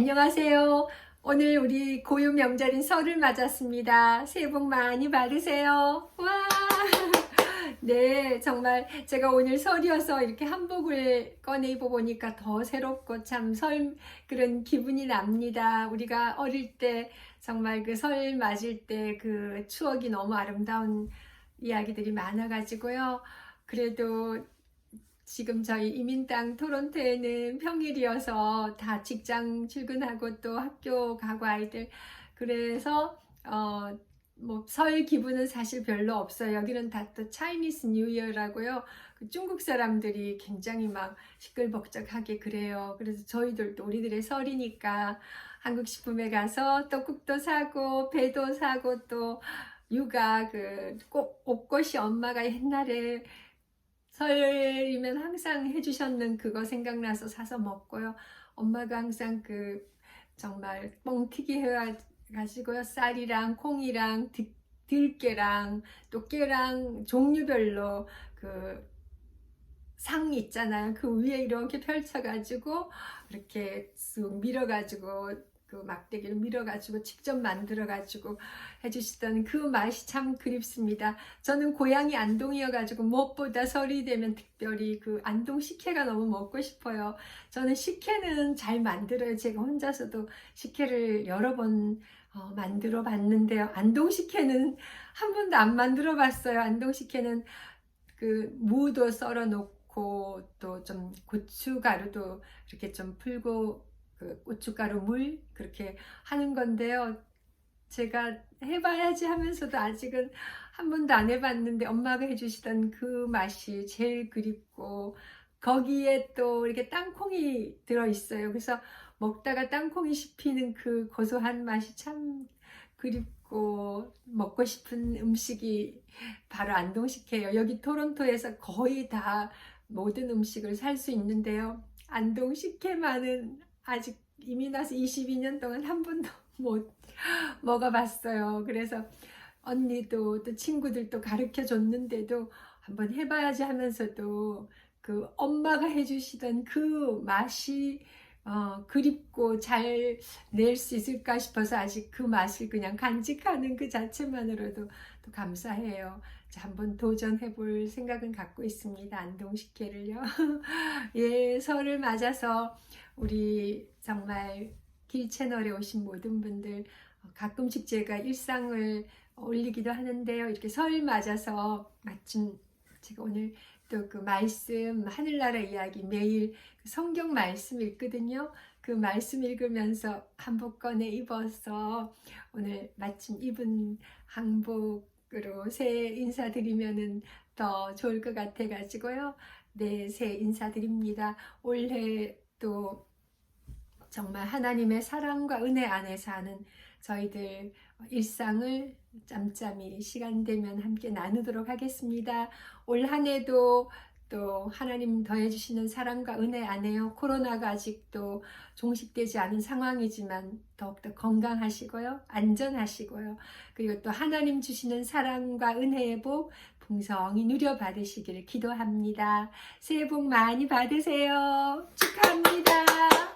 안녕하세요. 오늘 우리 고유 명절인 설을 맞았습니다. 새해 복 많이 받으세요. 와! 네, 정말 제가 오늘 설이어서 이렇게 한복을 꺼내 입어보니까 더 새롭고 참 설 그런 기분이 납니다. 우리가 어릴 때 정말 그 설 맞을 때 그 추억이 너무 아름다운 이야기들이 많아가지고요. 그래도 지금 저희 이민 땅 토론토에는 평일이어서 다 직장 출근하고 또 학교 가고 아이들 그래서 어 뭐설 기분은 사실 별로 없어요. 여기는 다 또 차이니스 뉴 이어라고요. 그 중국 사람들이 굉장히 막 시끌벅적하게 그래요. 그래서 저희들도 우리들의 설이니까 한국 식품에 가서 떡국도 사고 배도 사고 또 육아 그꼭 옷꽃이 엄마가 옛날에 설이면 항상 해주셨는 그거 생각나서 사서 먹고요. 엄마가 항상 그 정말 뻥튀기 해가지고요. 쌀이랑 콩이랑 들, 들깨랑 또 깨랑 종류별로 그 상 있잖아요. 그 위에 이렇게 펼쳐가지고 이렇게 쑥 밀어가지고 그 막대기를 밀어가지고 직접 만들어가지고 해주시던 그 맛이 참 그립습니다. 저는 고향이 안동이어가지고 무엇보다 설이 되면 특별히 그 안동 식혜가 너무 먹고 싶어요. 저는 식혜는 잘 만들어요. 제가 혼자서도 식혜를 여러 번 어, 만들어 봤는데요. 안동 식혜는 한 번도 안 만들어 봤어요. 안동 식혜는 그 무도 썰어 놓고 또 좀 고춧가루도 이렇게 좀 풀고 그 고춧가루 물 그렇게 하는 건데요. 제가 해봐야지 하면서도 아직은 한 번도 안 해봤는데 엄마가 해주시던 그 맛이 제일 그립고 거기에 또 이렇게 땅콩이 들어있어요. 그래서 먹다가 땅콩이 씹히는 그 고소한 맛이 참 그립고 먹고 싶은 음식이 바로 안동식혜예요. 여기 토론토에서 거의 다 모든 음식을 살 수 있는데요. 안동식혜만은 아직 이미 나서 22년 동안 한 번도 못 먹어봤어요. 그래서 언니도 또 친구들도 가르쳐 줬는데도 한번 해봐야지 하면서도 그 엄마가 해주시던 그 맛이 어, 그립고 잘 낼 수 있을까 싶어서 아직 그 맛을 그냥 간직하는 그 자체만으로도 또 감사해요. 자, 한번 도전해 볼 생각은 갖고 있습니다. 안동식혜를요. 예, 설을 맞아서 우리 정말 길 채널에 오신 모든 분들 어, 가끔씩 제가 일상을 올리기도 하는데요. 이렇게 설 맞아서 마침 제가 오늘 또 그 말씀 하늘나라 이야기 매일 그 성경 말씀 읽거든요. 그 말씀 읽으면서 한복 꺼내 입어서 오늘 마침 입은 한복으로 새해 인사드리면은 더 좋을 것 같아 가지고요. 네, 새해 인사드립니다. 올해 또 정말 하나님의 사랑과 은혜 안에 사는 저희들 일상을 짬짬이 시간 되면 함께 나누도록 하겠습니다. 올 한 해도 또 하나님 더해주시는 사랑과 은혜 안에요. 코로나가 아직도 종식되지 않은 상황이지만 더욱더 건강하시고요. 안전하시고요. 그리고 또 하나님 주시는 사랑과 은혜의 복 풍성히 누려받으시기를 기도합니다. 새해 복 많이 받으세요. 축하합니다.